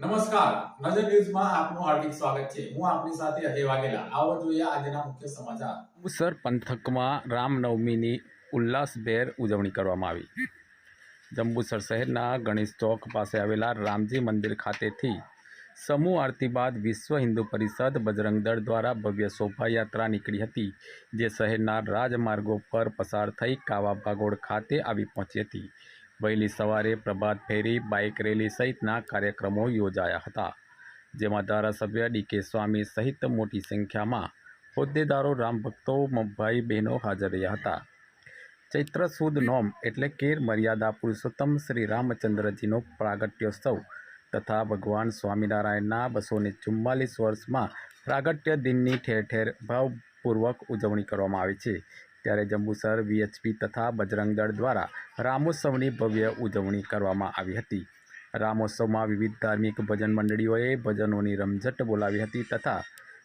નમસ્કાર. નજર ન્યૂઝમાં આપનું હાર્દિક સ્વાગત છે. હું આપની સાથે અજય વાઘેલા. આવો જોઈએ આજના મુખ્ય સમાચાર. અમૃતસર પંથકમાં રામનવમીની ઉલ્લાસભેર ઉજવણી કરવામાં આવી. જંબુસર શહેરના ગણેશ ચોક પાસે આવેલા રામજી મંદિર ખાતેથી સમૂહ આરતી બાદ વિશ્વ હિન્દુ પરિષદ બજરંગ દળ દ્વારા ભવ્ય શોભાયાત્રા નીકળી હતી, જે શહેરના રાજમાર્ગો પર પસાર થઈ કાવા ભાગોળ ખાતે આવી પહોંચી હતી. વહેલી સવારે પ્રભાત ફેરી, બાઇક રેલી સહિતના કાર્યક્રમો યોજાયા હતા, જેમાં ધારાસભ્ય ડીકે સ્વામી સહિત મોટી સંખ્યામાં હોદ્દેદારો રામભક્તો ભાઈ બહેનો હાજર રહ્યા હતા. ચૈત્ર સુદ નોમ એટલે કેર મર્યાદા પુરુષોત્તમ શ્રી રામચંદ્રજીનો પ્રાગટ્યોત્સવ તથા ભગવાન સ્વામિનારાયણના બસો ને ચુમ્માલીસ વર્ષમાં પ્રાગટ્ય દિનની ઠેર ઠેર ભાવપૂર્વક ઉજવણી કરવામાં આવી છે. ત્યારે જંબુસર, વીએચપી તથા બજરંગ દળ દ્વારા રામોત્સવની ભવ્ય ઉજવણી કરવામાં આવી હતી. રામોત્સવમાં વિવિધ ધાર્મિક ભજન મંડળીઓએ ભજનોની રમઝટ બોલાવી હતી તથા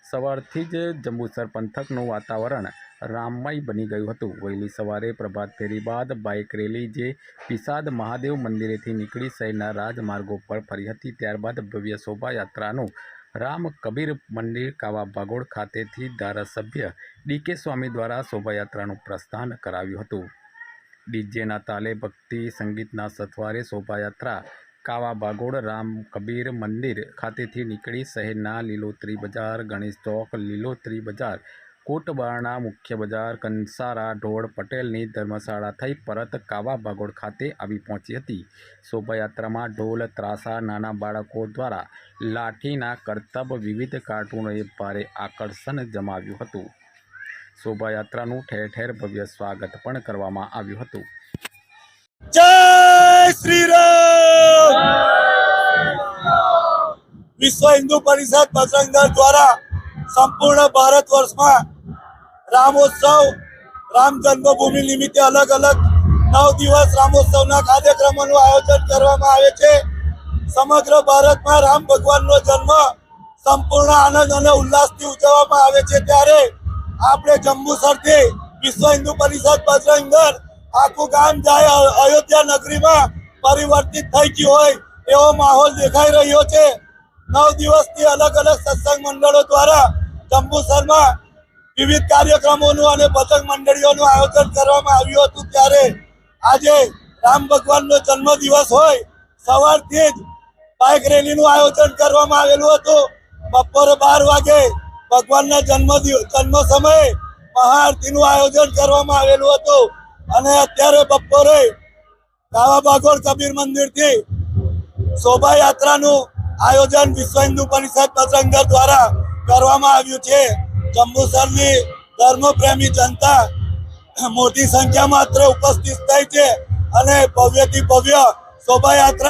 સવારથી જ જંબુસર પંથકનું વાતાવરણ રામમય બની ગયું હતું. વહેલી સવારે પ્રભાત ફેરી બાદ બાઇક રેલી જે પિસાદ મહાદેવ મંદિરેથી નીકળી શહેરના રાજમાર્ગો પર ફરી હતી. ત્યારબાદ ભવ્ય શોભાયાત્રાનું રામ કબીર મંદિર કાવા ભાગોળ ખાતેથી ધારાસભ્ય ડીકે સ્વામી દ્વારા શોભાયાત્રાનું પ્રસ્થાન કરાવ્યું હતું. ડીજેના તાલે ભક્તિ સંગીતના સથવારે શોભાયાત્રા કાવા બાગોળ રામ કબીર મંદિર ખાતેથી નીકળી શહેરના લીલોતરી બજાર, ગણેશ ચોક, લીલોતરી બજાર કોટબારણા મુખ્ય બજાર કંસારા ઢોળ પટેલની ધર્મશાળા થઈ પરત કાવા ભાગોળ ખાતે આવી પહોંચી હતી. શોભાયાત્રામાં ઢોલ, ત્રાસા, નાના બાળકો દ્વારા લાઠીના કરતબ વિવિધ કાર્ટૂનોએ ભારે આકર્ષણ જમાવ્યું હતું. શોભાયાત્રાનું ઠેર ઠેર ભવ્ય સ્વાગત પણ કરવામાં આવ્યું હતું. જય શ્રી વિશ્વ હિન્દુ પરિષદ દ્વારા સંપૂર્ણ ભારત વર્ષમાં રામોત્સવ, રામ જન્મભૂમિ નિમિત્તે અલગ અલગ નવ દિવસ રામોત્સવના કાર્યક્રમોનું આયોજન કરવામાં આવે છે. સમગ્ર ભારતમાં રામ ભગવાનનો જન્મ સંપૂર્ણ આનંદ અને ઉલ્લાસથી ઉજવવામાં આવે છે. ત્યારે આપણે જંબુસરથી વિશ્વ હિન્દુ પરિષદ બજરંગર આખું ગામ જાય અયોધ્યા નગરીમાં પરિવર્તિત થઈ ગયું હોય એવો માહોલ દેખાઈ રહ્યો છે. નવ દિવસથી અલગ અલગ સત્સંગ મંડળો દ્વારા જંબુસરમાં વિવિધ કાર્યક્રમોનું અને પતંગ મંડળીઓનું આયોજન કરવામાં આવ્યું હતું ત્યારે આજે રામ ભગવાનનો જન્મ દિવસ હોય, સવારથી જ બાઇક રેલીનું આયોજન કરવામાં આવેલું હતું. બપોરે બાર વાગે ભગવાનના જન્મ જન્મ સમયે મહાઆરતીનું આયોજન કરવામાં આવેલું હતું. અને અત્યારે બપોરે કાવા બાગોળ કબીર મંદિરથી શોભાયાત્રાનું આયોજન વિશ્વ હિન્દુ પરિષદ બજરંગ દ્વારા કરવામાં આવ્યું છે. જંબુસરની ધર્મપ્રેમી જનતા મોટી સંખ્યામાં અત્રે ઉપસ્થિત થઈ છે અને ભવ્યથી ભવ્ય શોભાયાત્રા